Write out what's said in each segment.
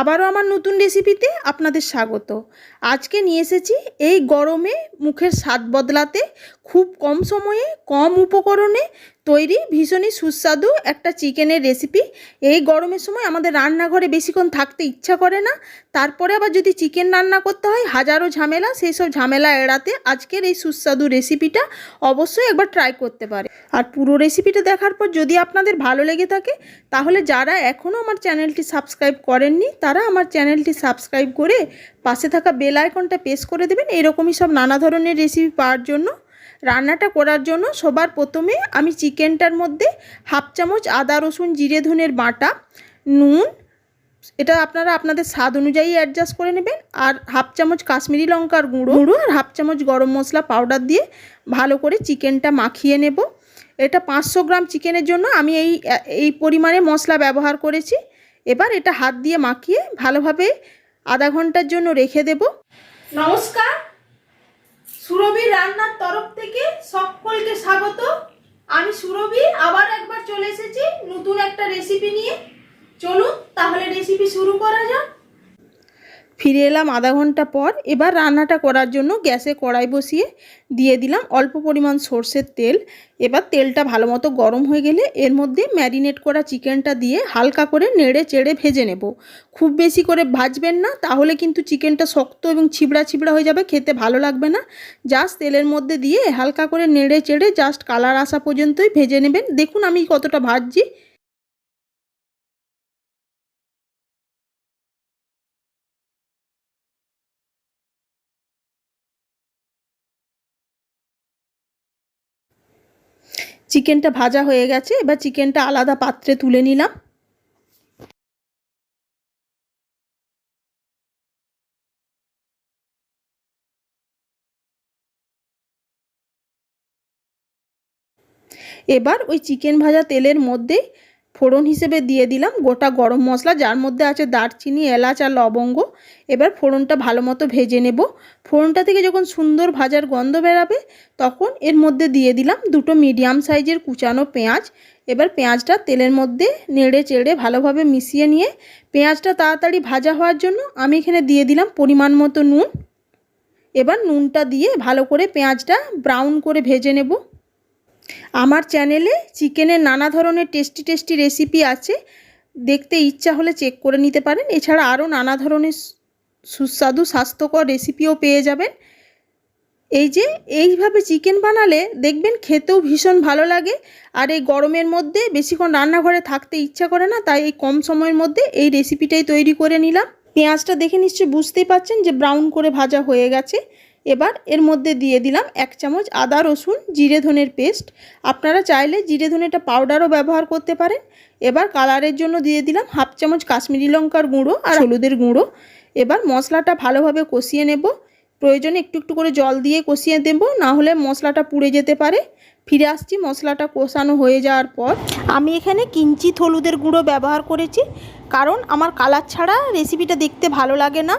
আবারও আমার নতুন রেসিপিতে আপনাদের স্বাগত। আজকে নিয়ে এসেছি এই গরমে মুখের স্বাদ বদলাতে খুব কম সময়ে, কম উপকরণে তৈরি, ভীষণই সুস্বাদু একটা চিকেনের রেসিপি এই গরমের সময় আমাদের রান্নাঘরে বেশিক্ষণ থাকতে ইচ্ছা করে না। তারপরে আবার যদি চিকেন রান্না করতে হয়, হাজারো ঝামেলা সেই সব ঝামেলা এড়াতে আজকের এই সুস্বাদু রেসিপিটা অবশ্যই একবার ট্রাই করতে পারে। আর পুরো রেসিপিটা দেখার পর যদি আপনাদের ভালো লেগে থাকে, তাহলে যারা এখনও আমার চ্যানেলটি সাবস্ক্রাইব করেননি, তারা আমার চ্যানেলটি সাবস্ক্রাইব করে পাশে থাকা বেল আইকনটা প্রেস করে দেবেন। এরকমই সব নানা ধরনের রেসিপি পাওয়ার জন্য। রান্নাটা করার জন্য সবার প্রথমে আমি চিকেনটার মধ্যে হাফ চামচ আদা রসুন জিরে ধনের বাটা নুন এটা আপনারা আপনাদের স্বাদ অনুযায়ী অ্যাডজাস্ট করে নেবেন আর হাফ চামচ কাশ্মীরি লঙ্কার গুঁড়ো গুঁড়ো। আর হাফ চামচ গরম মশলা পাউডার দিয়ে ভালো করে চিকেনটা মাখিয়ে নেব। এটা পাঁচশো গ্রাম চিকেনের জন্য আমি এই এই পরিমাণে মশলা ব্যবহার করেছি। এবার এটা হাত দিয়ে মাখিয়ে ভালোভাবে আধা ঘণ্টার জন্য রেখে দেব। নমস্কার সুরভি রান্নার তরফ থেকে সকলকে স্বাগত আমি সুরভি আবার একবার চলে এসেছি নতুন একটা রেসিপি নিয়ে চলুন, তাহলে রেসিপি শুরু করা যাক। ফিরে এলাম আধা ঘণ্টা পর, এবার রান্নাটা করার জন্য গ্যাসে কড়াই বসিয়ে দিয়ে দিলাম অল্প পরিমাণ সর্ষের তেল। এবার তেলটা ভালো মতো গরম হয়ে গেলে এর মধ্যে ম্যারিনেট করা চিকেনটা দিয়ে হালকা করে নেড়ে চেড়ে ভেজে নেব। খুব বেশি করে ভাজবেন না, তাহলে কিন্তু চিকেনটা শক্ত এবং ছিবড়া ছিবড়া হয়ে যাবে, খেতে ভালো লাগবে না। জাস্ট তেলের মধ্যে দিয়ে হালকা করে নেড়ে চেড়ে জাস্ট কালার আসা পর্যন্তই ভেজে নেবেন। দেখুন আমি কতটা ভাজছি। চিকেনটা ভাজা হয়ে গেছে, এবার চিকেনটা আলাদা পাত্রে তুলে নিলাম। এবার ওই চিকেন ভাজা তেলের মধ্যে ফোড়ন হিসেবে দিয়ে দিলাম গোটা গরম মশলা, যার মধ্যে আছে দারচিনি, এলাচ আর লবঙ্গ। এবার ফোড়নটা ভালো মতো ভেজে নেব। ফোড়নটা থেকে যখন সুন্দর ভাজার গন্ধ বেরাবে, তখন এর মধ্যে দিয়ে দিলাম দুটো মিডিয়াম সাইজের কুচানো পেঁয়াজ। এবার পেঁয়াজটা তেলের মধ্যে নেড়ে চেড়ে ভালোভাবে মিশিয়ে নিয়ে, পেঁয়াজটা তাড়াতাড়ি ভাজা হওয়ার জন্য আমি এখানে দিয়ে দিলাম পরিমাণ মতো নুন। এবার নুনটা দিয়ে ভালো করে পেঁয়াজটা ব্রাউন করে ভেজে নেব। আমার চ্যানেলে চিকেনের নানা ধরনের টেস্টি টেস্টি রেসিপি আছে। দেখতে ইচ্ছা হলে চেক করে নিতে পারেন। এছাড়া আরও নানা ধরনের সুস্বাদু, স্বাস্থ্যকর রেসিপিও পেয়ে যাবেন। এই যে, এইভাবে চিকেন বানালে দেখবেন খেতেও ভীষণ ভালো লাগে। আর এই গরমের মধ্যে বেশিক্ষণ রান্নাঘরে থাকতে ইচ্ছা করে না, তাই এই কম সময়ের মধ্যে এই রেসিপিটাই তৈরি করে নিলাম। পেঁয়াজটা দেখে নিশ্চয়ই বুঝতেই পাচ্ছেন যে ব্রাউন করে ভাজা হয়ে গেছে। এবার এর মধ্যে দিয়ে দিলাম এক চামচ আদা, রসুন, জিরে ধনের পেস্ট। আপনারা চাইলে জিরে ধনেটা পাউডারও ব্যবহার করতে পারেন। এবার কালারের জন্য দিয়ে দিলাম হাফ চামচ কাশ্মীরি লঙ্কার গুঁড়ো আর হলুদের গুঁড়ো। এবার মশলাটা ভালোভাবে কষিয়ে নেব। প্রয়োজনে একটু একটু করে জল দিয়ে কষিয়ে দেব, না হলে মশলাটা পুড়ে যেতে পারে। ফিরে আসছি মশলাটা কষানো হয়ে যাওয়ার পর। আমি এখানে কিঞ্চিত হলুদের গুঁড়ো ব্যবহার করেছি, কারণ আমার কালার ছাড়া রেসিপিটা দেখতে ভালো লাগে না।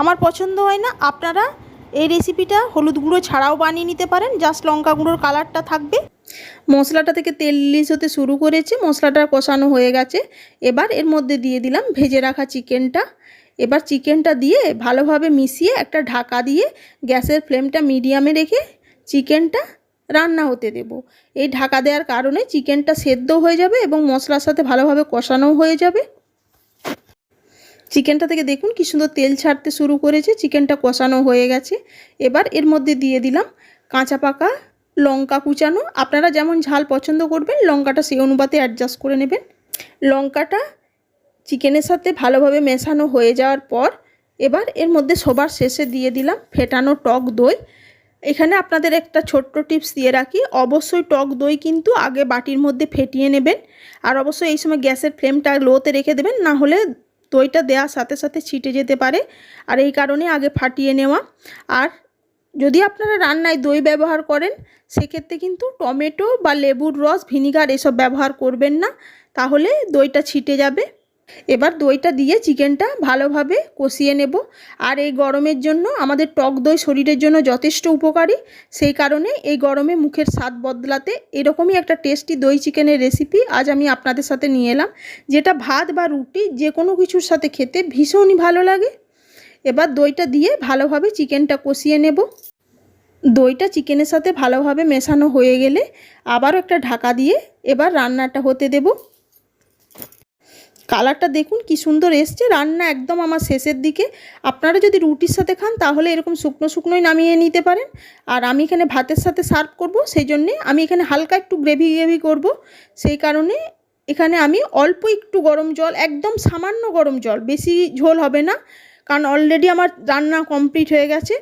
আমার পছন্দ হয় না। আপনারা এই রেসিপিটা হলুদ গুঁড়ো ছাড়াও বানিয়ে নিতে পারেন জাস্ট লঙ্কা গুঁড়োর কালারটা থাকবে। মশলাটা থেকে তেল লিস হতে শুরু করেছে, মশলাটা কষানো হয়ে গেছে। এবার এর মধ্যে দিয়ে দিলাম ভেজে রাখা চিকেনটা এবার চিকেনটা দিয়ে ভালোভাবে মিশিয়ে একটা ঢাকা দিয়ে গ্যাসের ফ্লেমটা মিডিয়ামে রেখে চিকেনটা রান্না হতে দেব। এই ঢাকা দেওয়ার কারণে চিকেনটা সেদ্ধ হয়ে যাবে এবং মশলার সাথে ভালোভাবে কষানোও হয়ে যাবে। চিকেনটা থেকে দেখুন কি সুন্দর তেল ছাড়তে শুরু করেছে, চিকেনটা কষানো হয়ে গেছে। এবার এর মধ্যে দিয়ে দিলাম কাঁচা পাকা লঙ্কা কুচানো। আপনারা যেমন ঝাল পছন্দ করবেন, লঙ্কাটা সেই অনুপাতে অ্যাডজাস্ট করে নেবেন। লঙ্কাটা চিকেনের সাথে ভালোভাবে মেশানো হয়ে যাওয়ার পর এবার এর মধ্যে সবার শেষে দিয়ে দিলাম ফেটানো টক দই। এখানে আপনাদের একটা ছোট্ট টিপস দিয়ে রাখি, অবশ্যই টক দই কিন্তু আগে বাটির মধ্যে ফেটিয়ে নেবেন। আর অবশ্যই এই সময় গ্যাসের ফ্লেমটা লোতে রেখে দেবেন, না হলে দইটা দেওয়ার সাথে সাথে ছিটে যেতে পারে। আর এই কারণে আগে ফাটিয়ে নেওয়া। আর যদি আপনারা রান্নায় দই ব্যবহার করেন, সেক্ষেত্রে কিন্তু টমেটো বা লেবুর রস, ভিনিগার এসব ব্যবহার করবেন না। তাহলে দইটা ছিটে যাবে। এবার দইটা দিয়ে চিকেনটা ভালোভাবে কষিয়ে নেব। আর এই গরমের জন্য, আমাদের টক দই শরীরের জন্য যথেষ্ট উপকারী। সেই কারণে এই গরমে মুখের স্বাদ বদলাতে এরকমই একটা টেস্টি দই চিকেনের রেসিপি আজ আমি আপনাদের সাথে নিয়ে এলাম, যেটা ভাত বা রুটি যে কোনো কিছুর সাথে খেতে ভীষণই ভালো লাগে। এবার দইটা দিয়ে ভালোভাবে চিকেনটা কষিয়ে নেব। দইটা চিকেনের সাথে ভালোভাবে মেশানো হয়ে গেলে আবারও একটা ঢাকা দিয়ে এবার রান্নাটা হতে দেবো। কালারটা দেখুন কি সুন্দর এসছে। রান্না একদম আমার শেষের দিকে। আপনারা যদি রুটির সাথে খান, তাহলে এরকম শুকনো শুকনোই নামিয়ে নিতে পারেন। আর আমি এখানে ভাতের সাথে সার্ভ করব সেই জন্যে আমি এখানে হালকা একটু গ্রেভি গ্রেভি করব। সেই কারণে এখানে আমি অল্প একটু গরম জল, একদম সামান্য গরম জল, বেশি ঝোল হবে না। কারণ অলরেডি আমার রান্না কমপ্লিট হয়ে গেছে।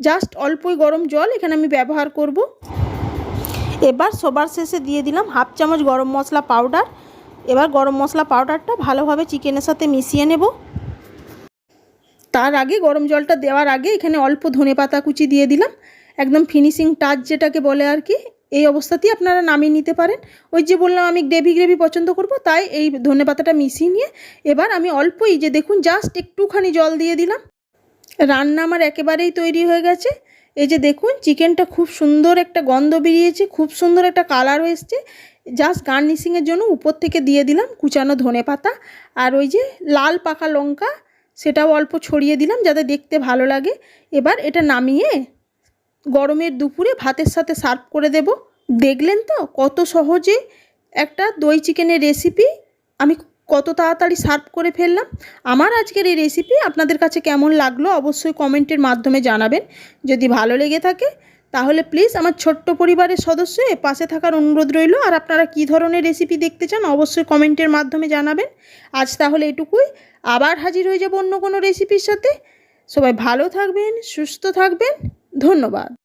জাস্ট অল্পই গরম জল এখানে আমি ব্যবহার করব। এবার সবার শেষে দিয়ে দিলাম হাফ চামচ গরম মশলা পাউডার। এবার গরম মশলা পাউডারটা ভালোভাবে চিকেনের সাথে মিশিয়ে নেব। তার আগে গরম জলটা দেওয়ার আগে এখানে অল্প ধনে পাতা কুচি দিয়ে দিলাম। একদম ফিনিশিং টাচ যেটাকে বলে আর কি, এই অবস্থাতেই আপনারা নামিয়ে নিতে পারেন। ওই যে বললাম আমি গ্রেভি গ্রেভি পছন্দ করব, তাই এই ধনে পাতাটা মিশিয়ে নিয়ে এবার আমি অল্প এই যে দেখুন জাস্ট একটুখানি জল দিয়ে দিলাম। রান্না আমার একেবারেই তৈরি হয়ে গেছে। এই যে দেখুন, চিকেনটা খুব সুন্দর একটা গন্ধ বেরিয়েছে, খুব সুন্দর একটা কালারও এসছে। জাস্ট গার্নিশিংয়ের জন্য উপর থেকে দিয়ে দিলাম কুচানো ধনে পাতা আর ওই যে লাল পাকা লঙ্কা, সেটাও অল্প ছড়িয়ে দিলাম যাতে দেখতে ভালো লাগে। এবার এটা নামিয়ে গরমের দুপুরে ভাতের সাথে সার্ভ করে দেব। দেখলেন তো কত সহজে একটা দই চিকেনের রেসিপি আমি কত তাড়াতাড়ি সার্ভ করে ফেললাম। আমার আজকের এই রেসিপি আপনাদের কাছে কেমন লাগল অবশ্যই কমেন্টের মাধ্যমে জানাবেন। যদি ভালো লেগে থাকে তাহলে প্লিজ আমার ছোট্ট পরিবারের সদস্য পাশে থাকার অনুরোধ রইল। আর আপনারা কি ধরনের রেসিপি দেখতে চান অবশ্যই কমেন্টের মাধ্যমে জানাবেন। আজ তাহলে এটুকুই। আবার হাজির হয়ে যাব অন্য কোনো রেসিপির সাথে। সবাই ভালো থাকবেন, সুস্থ থাকবেন। ধন্যবাদ।